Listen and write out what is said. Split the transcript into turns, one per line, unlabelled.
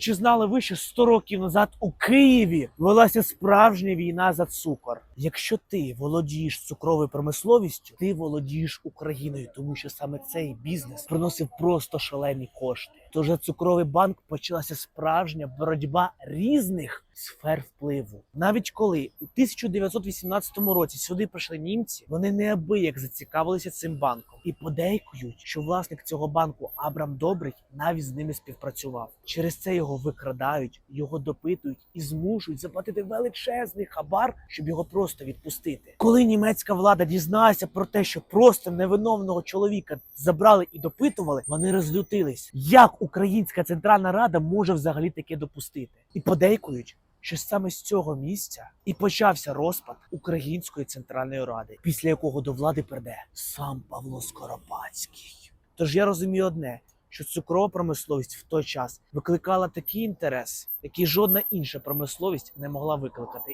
Чи знали ви, що 100 років назад у Києві велася справжня війна за цукор? Якщо ти володієш цукровою промисловістю, ти володієш Україною, тому що саме цей бізнес приносив просто шалені кошти. Тож за цукровий банк почалася справжня боротьба різних сфер впливу. Навіть коли у 1918 році сюди прийшли німці, вони неабияк зацікавилися цим банком і подейкують, що власник цього банку Абрам Добрий навіть з ними співпрацював. Через це його викрадають, його допитують і змушують заплатити величезний хабар, щоб його просто відпустити. Коли німецька влада дізналася про те, що просто невиновного чоловіка забрали і допитували, вони розлютились. Як Українська Центральна Рада може взагалі таке допустити? І подейкують, що саме з цього місця і почався розпад Української центральної ради, після якого до влади прийде сам Павло Скоропадський. Тож я розумію одне. Що цукрова промисловість в той час викликала такий інтерес, який жодна інша промисловість не могла викликати.